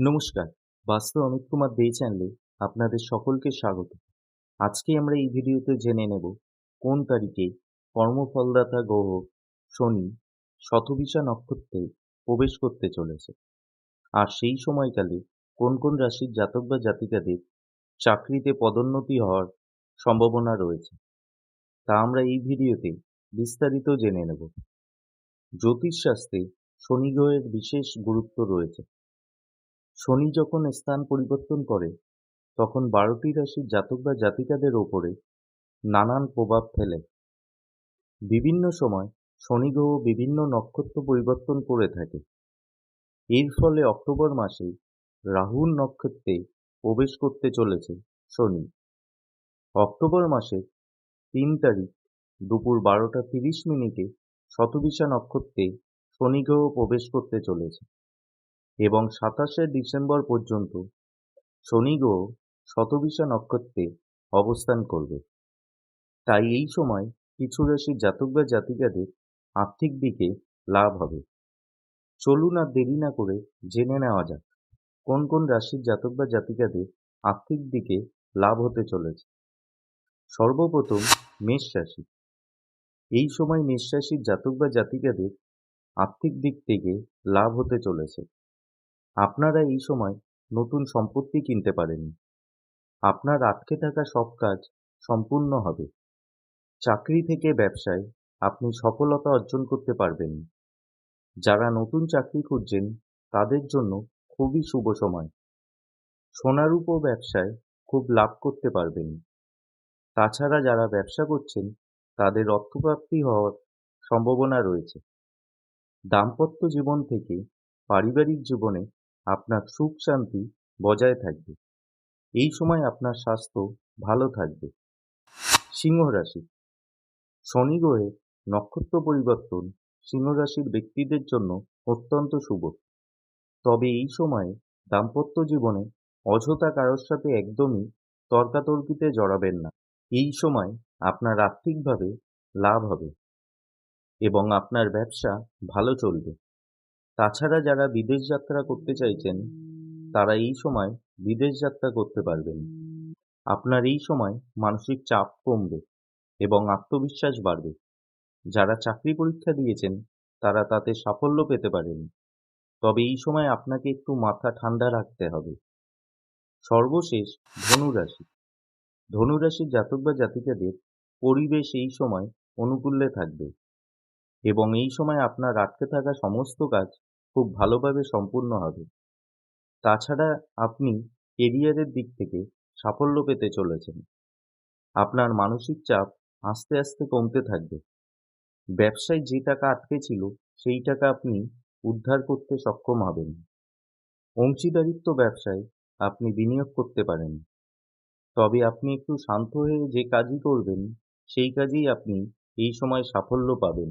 নমস্কার। বাস্তু অমিত কুমার দে চ্যানেলে আপনাদের সকলকে স্বাগত। আজকে আমরা এই ভিডিওতে জেনে নেব কোন তারিখে কর্মফলদাতা গ্রহ শনি শতবিশা নক্ষত্রে প্রবেশ করতে চলেছে আর সেই সময়কালে কোন কোন রাশির জাতক বা জাতিকাদের চাকরিতে পদোন্নতি হওয়ার সম্ভাবনা রয়েছে তা আমরা এই ভিডিওতে বিস্তারিত জেনে নেব। জ্যোতিষশাস্ত্রে শনি গ্রহের বিশেষ গুরুত্ব রয়েছে। শনি যখন স্থান পরিবর্তন করে, তখন বারোটি রাশির জাতক বা জাতিকাদের ওপরে নানান প্রভাব ফেলে। বিভিন্ন সময় শনি গ্রহ বিভিন্ন নক্ষত্র পরিবর্তন করে থাকে। এর ফলে অক্টোবর মাসে রাহুর নক্ষত্রে প্রবেশ করতে চলেছে শনি। অক্টোবর মাসের তিন তারিখ দুপুর বারোটা তিরিশ মিনিটে শতবিশা নক্ষত্রে শনি গ্রহ প্রবেশ করতে চলেছে। এবং সাতাশে ডিসেম্বর পর্যন্ত শনি গ্রহ শতবিশা নক্ষত্রে অবস্থান করবে। তাই এই সময় কিছু রাশির জাতক বা জাতিকাদের আর্থিক দিকে লাভ হবে। চলুন আর দেরি না করে জেনে নেওয়া যাক, কোন কোন রাশির জাতক বা জাতিকাদের আর্থিক দিকে লাভ হতে চলেছে। সর্বপ্রথম মেষ রাশি। এই সময় মেষ রাশির জাতক বা জাতিকাদের আর্থিক দিক থেকে লাভ হতে চলেছে। আপনারা এই সময় নতুন সম্পত্তি কিনতে পারেন। আপনার আটকে থাকা সব কাজ সম্পূর্ণ হবে। চাকরি থেকে ব্যবসায় আপনি সফলতা অর্জন করতে পারবেন। যারা নতুন চাকরি খুঁজছেন, তাদের জন্য খুবই শুভ সময়। সোনারূপ ব্যবসায় খুব লাভ করতে পারবেন। তাছাড়া যারা ব্যবসা করছেন, তাদের অর্থপ্রাপ্তি হওয়ার সম্ভাবনা রয়েছে। দাম্পত্য জীবন থেকে পারিবারিক জীবনে আপনার সুখ শান্তি বজায় থাকবে। এই সময় আপনার স্বাস্থ্য ভালো থাকবে। সিংহ রাশি। শনি গ্রহের নক্ষত্র পরিবর্তন সিংহ রাশির ব্যক্তিদের জন্য অত্যন্ত শুভ। তবে এই সময়ে দাম্পত্য জীবনে অযথা কারোর সাথে একদমই তর্কাতর্কিতে জড়াবেন না। এই সময় আপনার আর্থিকভাবে লাভ হবে এবং আপনার ব্যবসা ভালো চলবে। তাছাড়া যারা বিদেশ যাত্রা করতে চাইছেন, তারা এই সময় বিদেশ যাত্রা করতে পারবেন। আপনার এই সময় মানসিক চাপ কমবে এবং আত্মবিশ্বাস বাড়বে। যারা চাকরি পরীক্ষা দিয়েছেন, তারা তাতে সাফল্য পেতে পারেন। তবে এই সময় আপনাকে একটু মাথা ঠান্ডা রাখতে হবে। সর্বশেষ ধনুরাশি। ধনুরাশির জাতক বা জাতিকাদের পরিবেশ এই সময় অনুকূলে থাকবে এবং এই সময় আপনার আটকে থাকা সমস্ত কাজ খুব ভালোভাবে সম্পূর্ণ হবে। তাছাড়া আপনি কেরিয়ারের দিক থেকে সাফল্য পেতে চলেছেন। আপনার মানসিক চাপ আস্তে আস্তে কমতে থাকবে। ব্যবসায় যে টাকা আটকে ছিল, সেই টাকা আপনি উদ্ধার করতে সক্ষম হবেন। অংশীদারিত্ব ব্যবসায় আপনি বিনিয়োগ করতে পারেন। তবে আপনি একটু শান্ত হয়ে যে কাজই করবেন, সেই কাজেই আপনি এই সময় সাফল্য পাবেন।